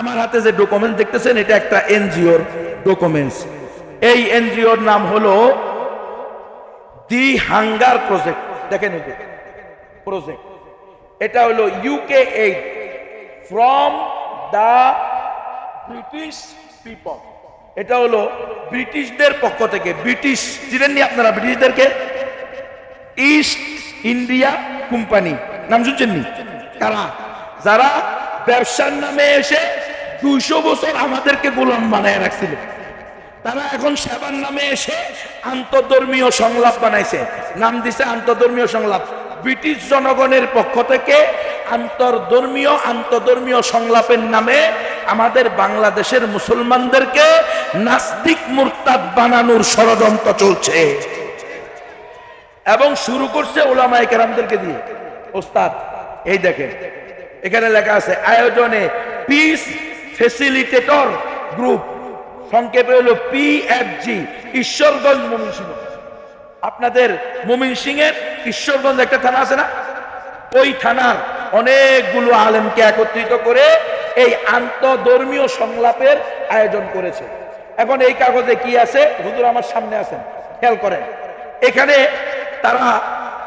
আমার হাতে যে ডকুমেন্ট দেখতেছেন, এটা একটা এনজিওর ডকুমেন্টস এই এনজিওর নাম হলো দি হাঙ্গার প্রজেক্ট। দেখেন প্রজেক্ট এটা হলো UK aid from the British people এটা হলো ব্রিটিশদের পক্ষ থেকে। ব্রিটিশ চিনেননি আপনারা ব্রিটিশদেরকে? ইস্ট ইন্ডিয়া কোম্পানি নাম শুনছেননি কারা? যারা ব্যবসার নামে এসে দুইশো বছর আমাদেরকে গোলাম বানায় রাখছিল। তারা এখন সেবার নামে এসে আন্তধর্মীয় সংলাপ বানাইছে। নাম দিছে আন্তধর্মীয় সংলাপ। ব্রিটিশ জনগণের পক্ষ থেকে আন্তর্ধর্মীয় আন্তধর্মীয় সংলাপের নামে আমাদের বাংলাদেশের মুসলমানদেরকে নাস্তিক মুরতাদ বানানোর ষড়যন্ত্র চলছে। এবং শুরু করছে ওলামায়ে কেরামদেরকে দিয়ে। ওস্তাদ, এই দেখেন, এখানে লেখা আছে, আয়োজনে পিস ফেসিলিটেটর গ্রুপ সংক্ষেপে হলো পিএফজি ঈশ্বরগঞ্জ ময়মনসিংহ আপনাদের ময়মনসিংহের ঈশ্বরগঞ্জ একটা থানা আছে না? ওই থানার অনেকগুলো আলেমকে একত্রিত করে এই আন্তধর্মীয় সংলাপের আয়োজন করেছে। এখন এই কাগজে কি আছে? হুজুর আমার সামনে আছেন। খেয়াল করেন। এখানে তারা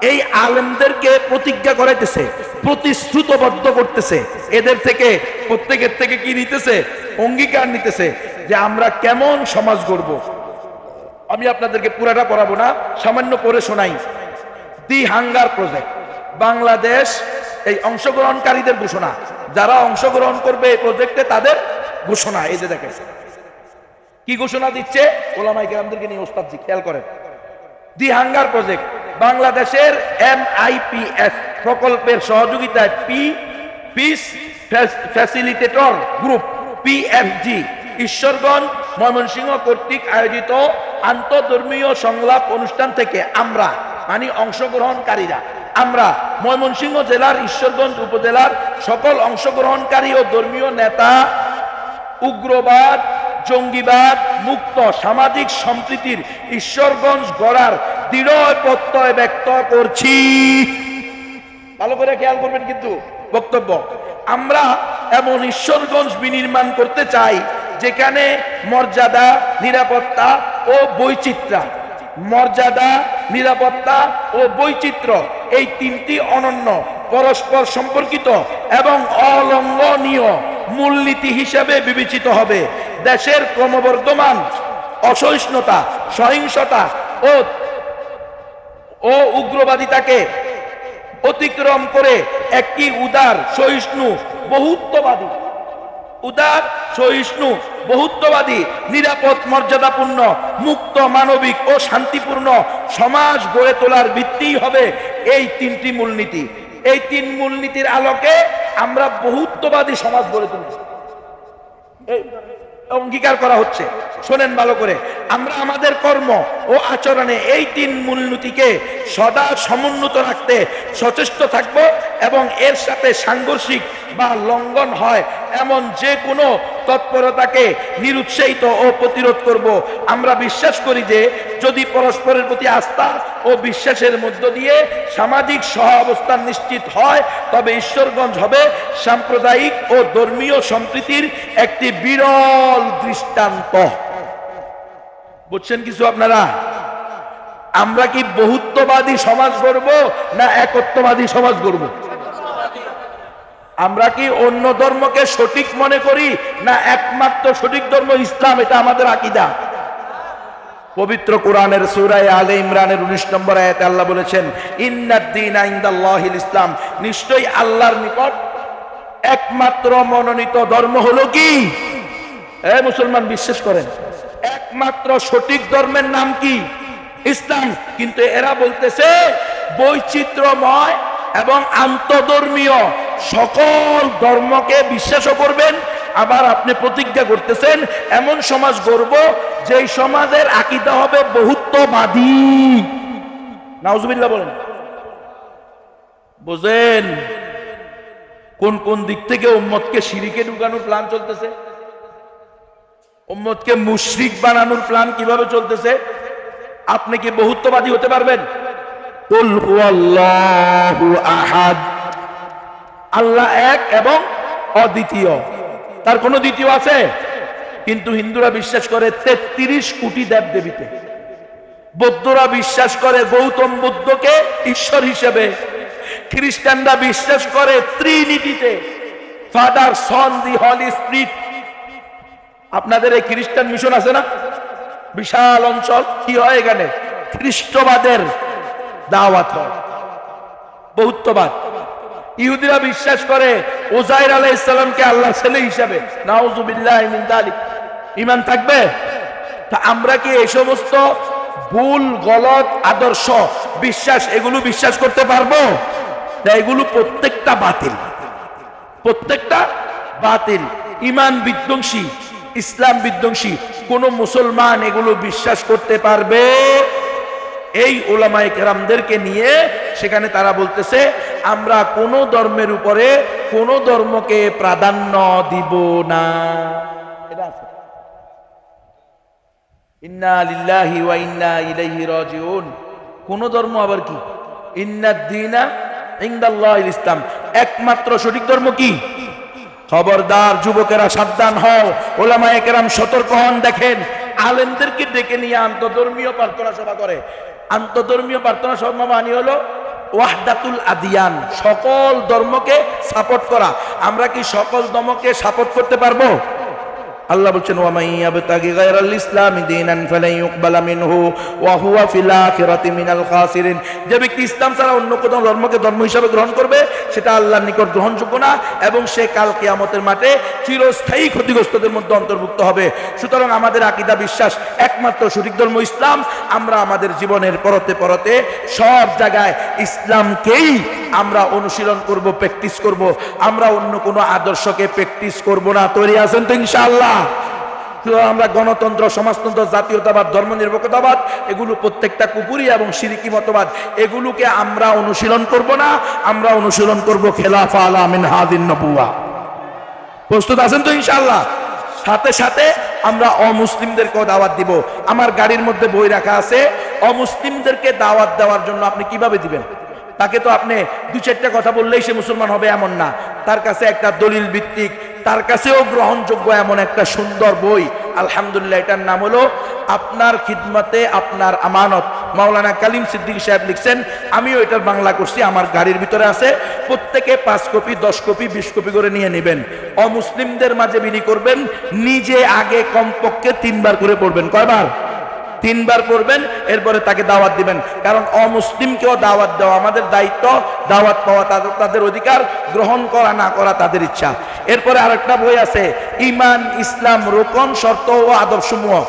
এই আলেমদেরকে প্রতিজ্ঞা করাইতেছে, প্রতিশ্রুতবদ্ধ করতেছে। এদের থেকে প্রত্যেকের থেকে কি নিতেছে? অঙ্গীকার নিতেছে যে আমরা কেমন সমাজ গড়ব। আমি আপনাদেরকে পুরাটা পড়াবো না, সামান্য পড়ে শোনাই। দি হাঙ্গার প্রজেক্ট। বাংলাদেশ এই অংশগ্রহণকারীদের ঘোষণা। যারা অংশগ্রহণ করবে এই প্রজেক্টে তাদের ঘোষণা। এই যে দেখেন, কি ঘোষণা দিচ্ছে? ওলামাই কেরামদেরকে নিয়ে ওস্তাদজি, খেয়াল করেন। The hunger project. বাংলাদেশের এমআইপিএস প্রকল্পের সহযোগিতায় P, peace facilitator group, PFG, Ishwarganj, Mymensingh কর্তৃক আয়োজিত আন্তধর্মীয় সংলাপ অনুষ্ঠান থেকে আমরা মানে অংশগ্রহণকারীরা, আমরা ময়মনসিংহ জেলার, ঈশ্বরগঞ্জ উপজেলার সকল অংশগ্রহণকারী ও ধর্মীয় নেতা, উগ্রবাদ, জঙ্গিবাদ, মুক্ত সামাজিক সম্প্রীতির ঈশ্বরগঞ্জ গড়ার দৃঢ় প্রত্যয় ব্যক্ত করছি। ভালো করে খেয়াল করবেন কিন্তু বক্তব্য। আমরা এমন ঈশ্বরগঞ্জ বিনির্মাণ করতে চাই, যেখানে মর্যাদা, নিরাপত্তা ও বৈচিত্র্য। মর্যাদা, নিরাপত্তা ও বৈচিত্র্য এই তিনটি অনন্য, পরস্পর সম্পর্কিত এবং অলঙ্ঘনীয় মূলনীতি হিসেবে বিবেচিত হবে। দেশের ক্রমবর্ধমান অসহিষ্ণুতা, সহিংসতা ও ও উগ্রবাদিতাকে অতিক্রম করে একটি উদার, সহিষ্ণু, বহুত্ববাদী। উদার, সহিষ্ণু, বহুত্ববাদী, নিরাপদ, মর্যাদাপূর্ণ, মুক্ত, মানবিক ও শান্তিপূর্ণ সমাজ গড়ে তোলার ভিত্তি হবে এই তিনটি মূলনীতি। এই তিন মূলনীতির আলোকে আমরা বহুত্ববাদী সমাজ গড়ে তুলছি অঙ্গীকার করা হচ্ছে। শোনেন ভালো করে। আমরা আমাদের কর্ম ও আচরণে এই তিন মূলনীতিকে সদা সমুন্নত রাখতে সচেষ্ট থাকব এবং এর সাথে সাংঘর্ষিক বা লঙ্ঘন হয় এমন যে কোনো তৎপরতাকে নিরুৎসাহিত ও প্রতিরোধ করব। আমরা বিশ্বাস করি যে যদি পরস্পরের প্রতি আস্থা ও বিশ্বাসের মধ্য দিয়ে সামাজিক সহ অবস্থান নিশ্চিত হয়, তবে ঈশ্বরগঞ্জ হবে সাম্প্রদায়িক ও ধর্মীয় সম্প্রীতির একটি বিরল দৃষ্টান্ত। বুঝছেন কিছু আপনারা? আমরা কি বহুত্ববাদী সমাজ গড়ব না একত্ববাদী সমাজ গড়ব? আমরা কি অন্য ধর্মকে সঠিক মনে করি না একমাত্র সঠিক ধর্ম ইসলাম? এটা আমাদের আকিদা। পবিত্র কোরআনের সুরায় আলে ইমরানের উনিশ নম্বর আয়াতে আল্লাহ বলেছেন ইন্নাদ্দিন আইন্দাল্লাহিল ইসলাম। নিশ্চয়ই আল্লাহর নিকট একমাত্র মনোনীত ধর্ম হলো কি? এ মুসলমান, বিশ্বাস করেন, একমাত্র সঠিক ধর্মের নাম কি? ইসলাম। কিন্তু এরা বলতেছে বৈচিত্র্যময় এবং আন্তধর্মীয়। সকল ধর্মকে বিশ্বাসও করবেন, আবার আপনি প্রতিজ্ঞা করতেছেন, এমন সমাজ গড়ব যেই সমাজের আকিদা হবে বহুত্ববাদী। নাউজুবিল্লাহ বলেন। বুঝেন কোন কোন দিক থেকে উম্মতকে সিঁড়িকে ঢুকানোর প্ল্যান চলতেছে? উম্মতকে মুশরিক বানানোর প্ল্যান কীভাবে চলতেছে? আপনি কি বহুত্ববাদী হতে পারবেন? আহাদ। আল্লাহ এক এবং অদ্বিতীয়। তার কোনো দ্বিতীয় আছে? কিন্তু হিন্দুরা বিশ্বাস করে তেত্রিশ কোটি দেব দেবীতে বৌদ্ধরা বিশ্বাস করে গৌতম বুদ্ধকে ঈশ্বর হিসেবে। খ্রিস্টানরা বিশ্বাস করে ত্রিনিটিতে। ফাদার সন দি হলি স্পিরিট আপনাদের এই খ্রিস্টান মিশন আছে না? বিশাল অঞ্চল। কি হয় এখানে? খ্রিস্টবাদের দাওয়াত হয়। বহুত্ববাদ ইহুদিরা বিশ্বাস করে ওজাইর আলাহ ইসলামকে আল্লাহ ছেলে হিসাবে। ইমান থাকবে? তা আমরা কি এই সমস্ত ভুল, গলত, আদর্শ বিশ্বাস, এগুলো বিশ্বাস করতে পারব? না, এগুলো প্রত্যেকটা বাতিল। প্রত্যেকটা বাতিল। ইমান বিধ্বংসী, ইসলাম বিধ্বংসী। কোন মুসলমান এগুলো বিশ্বাস করতে পারবে? এই ওলামায়ে কেরামদেরকে নিয়ে সেখানে তারা বলতেছে আমরা কোন ধর্মের উপরে কোন ধর্মকে প্রাধান্য দিব না। এটা ইসলাম। একমাত্র সঠিক ধর্ম কি? খবরদার যুবকেরা সাবধান সতর্ক হন, দেখেন। আলেমদেরকে ডেকে নিয়ে আন্তধর্মীয় প্রার্থনা সভা করে। আন্তধর্মীয় প্রার্থনা সভা মানে হলো ওয়াহদাতুল আদিয়ান সকল ধর্মকে সাপোর্ট করা। আমরা কি সকল ধর্মকে সাপোর্ট করতে পারব? আল্লাহ বলছেন, ওয়ামাই ইয়াবতাগি গায়রাল ইসলামি দীনান ফালাই ইউকবালা মিনহু ওয়া হুয়া ফিল আখিরাতি মিনাল খাসিরিন। যে ব্যক্তি ইসলাম ছাড়া অন্য কোনো ধর্মকে ধর্ম হিসাবে গ্রহণ করবে, সেটা আল্লাহর নিকট গ্রহণযোগ্য না, এবং সে কাল কিয়ামতের মাঠে চিরস্থায়ী ক্ষতিগ্রস্তদের মধ্যে অন্তর্ভুক্ত হবে। সুতরাং আমাদের আকীদা বিশ্বাস একমাত্র সঠিক ধর্ম ইসলাম। আমরা আমাদের জীবনের পরতে পরতে সব জায়গায় ইসলামকেই আমরা অনুশীলন করব প্র্যাকটিস করব। আমরা অন্য কোনো আদর্শকে প্র্যাকটিস করব না। তৈরি আছেন তো ইনশাআল্লাহ? আমরা গণতন্ত্র, সমাজতন্ত্র, জাতীয়তাবাদ, ধর্মনিরপেক্ষতাবাদ, এগুলো প্রত্যেকটা কুকুরি এবং সিরিকি মতবাদ, এগুলোকে আমরা অনুশীলন করব না, আমরা অনুশীলন করব খেলাফা আলা মিন হাদিন নবুয়া। প্রস্তুত আছেন তো ইনশাআল্লাহ? সাথে সাথে আমরা অমুসলিমদেরকেও দাওয়াত দিব। আমার গাড়ির মধ্যে বই রাখা আছে, অমুসলিমদেরকে দাওয়াত দেওয়ার জন্য আপনি কীভাবে দিবেন? তাকে তো আপনি দু চারটা কথা বললেই সে মুসলমান হবে এমন না। তার কাছে একটা দলিল ভিত্তিক, তার কাছেও গ্রহণযোগ্য এমন একটা সুন্দর বই। আলহামদুলিল্লাহ, এটার নাম হলো, আপনার খিদমতে আপনার আমানত। মাওলানা কালিম সিদ্দিক সাহেব লিখছেন, আমিও এটার বাংলা করছি, আমার গাড়ির ভিতরে আছে। প্রত্যেকে পাঁচ কপি, দশ কপি, বিশ কপি করে নিয়ে নেবেন। অমুসলিমদের মাঝে বিলি করবেন, নিজে আগে কমপক্ষে তিনবার করে পড়বেন। কয়বার? তিনবার করবেন, এরপরে তাকে দাওয়াত দিবেন। কারণ অমুসলিমকেও দাওয়াত দেওয়া, আমাদের দায়িত্ব দাওয়াত পাওয়া, তাদের তাদের অধিকার গ্রহণ করা, না করা তাদের ইচ্ছা। এরপরে আরেকটা বই আছে, ইমান, ইসলাম, রোকন, শর্ত ও আদর্শসমূহ।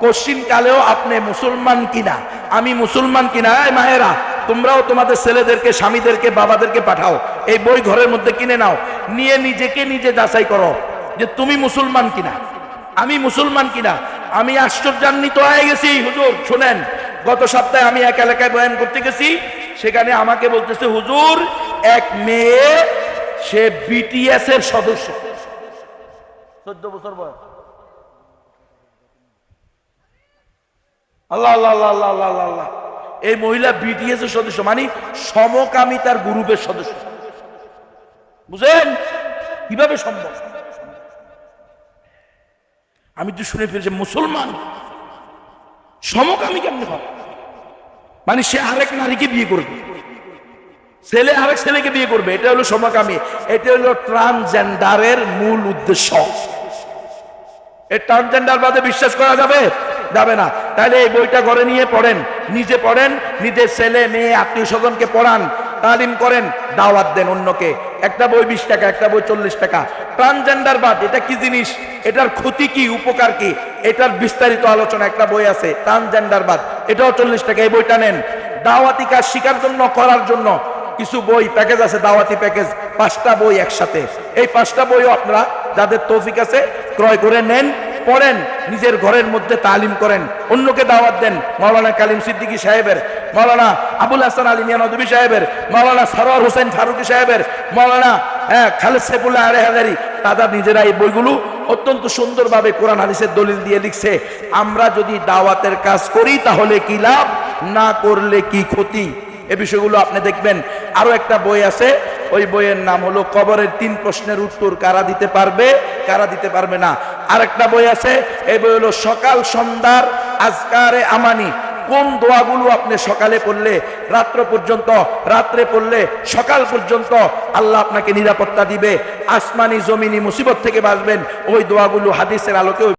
কোশ্চিন কালেও আপনি মুসলমান কিনা? আমি মুসলমান কিনা? এই মায়েরা, তোমরাও তোমাদের ছেলেদেরকে, স্বামীদেরকে, বাবাদেরকে পাঠাও। এই বই ঘরের মধ্যে কিনে নাও। নিয়ে নিজেকে নিজে যাচাই করো যে তুমি মুসলমান কিনা? আমি মুসলমান কিনা? আমি আশ্চর্যান্বিত হয়ে গেছি। হুজুর, শুনেন, গত সপ্তাহে আমি এক এলাকায় বয়ান করতে গেছি, সেখানে আমাকে বলতেছে, হুজুর, এক মেয়ে, সে বিটিএস এর সদস্য। চোদ্দ বছর বয়স। আল্লাহ আল্লাহ আল্লাহ আল্লাহ আল্লাহ আল্লাহ এই মহিলা বিটিএস এর সদস্য মানে সমকামিতার গ্রুপের সদস্য। বুঝেন? কীভাবে সম্ভব? আমি তো শুনে ফেলেছি, মুসলমান। সমকামী কেমনে হবে? মানে সে আরেক নারীকে বিয়ে করবে। ছেলে আরেক ছেলেকে বিয়ে করবে, এটা হলো সমকামী। এটা হলো ট্রান্সজেন্ডারের মূল উদ্দেশ্য। এই ট্রান্সজেন্ডার বাদে বিশ্বাস করা যাবে? যাবে না। তাহলে এই বইটা ঘরে নিয়ে পড়েন। নিজে পড়েন নিজের ছেলে, মেয়ে আত্মীয় স্বজনকে পড়ান। তালিম করেন, দাওয়াত দেন অন্যকে। একটা বই বিশ টাকা, একটা বই চল্লিশ টাকা। ট্রান্সজেন্ডার বাদ, এটা কি জিনিস? এটার ক্ষতি কি, উপকার কি? এটার বিস্তারিত আলোচনা একটা বই আছে ট্রান্সজেন্ডার বাদ। এটাও চল্লিশ টাকা, এই বইটা নেন। দাওয়াতি কাজ শিকার জন্য, করার জন্য কিছু বই প্যাকেজ আছে, দাওয়াতি প্যাকেজ পাঁচটা বই একসাথে। এই পাঁচটা বইও আপনারা যাদের তৌফিক আছে, ক্রয় করে নেন। পড়েন, নিজের ঘরের মধ্যে তালিম করেন। অন্যকে দাওয়াত দেন মৌলানা কালিম সিদ্দিকী সাহেবের, মাওলানা আবুল হাসান আলী মিয়া নদী সাহেবের, মাওলানা সরোয়ার হোসেন ফারুকি সাহেবের, মাওলানা হ্যাঁ খালেদ সেফুল্লাহ আরে হাজারি তারা নিজেরা এই বইগুলো অত্যন্ত সুন্দরভাবে কোরআন হাদিসের দলিল দিয়ে লিখছে, আমরা যদি দাওয়াতের কাজ করি, তাহলে কি লাভ? না করলে কি ক্ষতি? এ বিষয়গুলো আপনি দেখবেন। আরও একটা বই আছে, ওই বইয়ের নাম হলো কবরের তিন প্রশ্নের উত্তর কারা দিতে পারবে, কারা দিতে পারবে না। আরেকটা বই আছে, এই বই হলো সকাল সন্ধ্যার আজকারে আমানি। কোন দোয়াগুলো আপনি সকালে পড়লে, রাত্র পর্যন্ত, রাত্রে পড়লে, সকাল পর্যন্ত আল্লাহ আপনাকে নিরাপত্তা দিবে। আসমানি জমিনি মুসিবত থেকে বাঁচবেন। ওই দোয়াগুলো হাদিসের আলোকে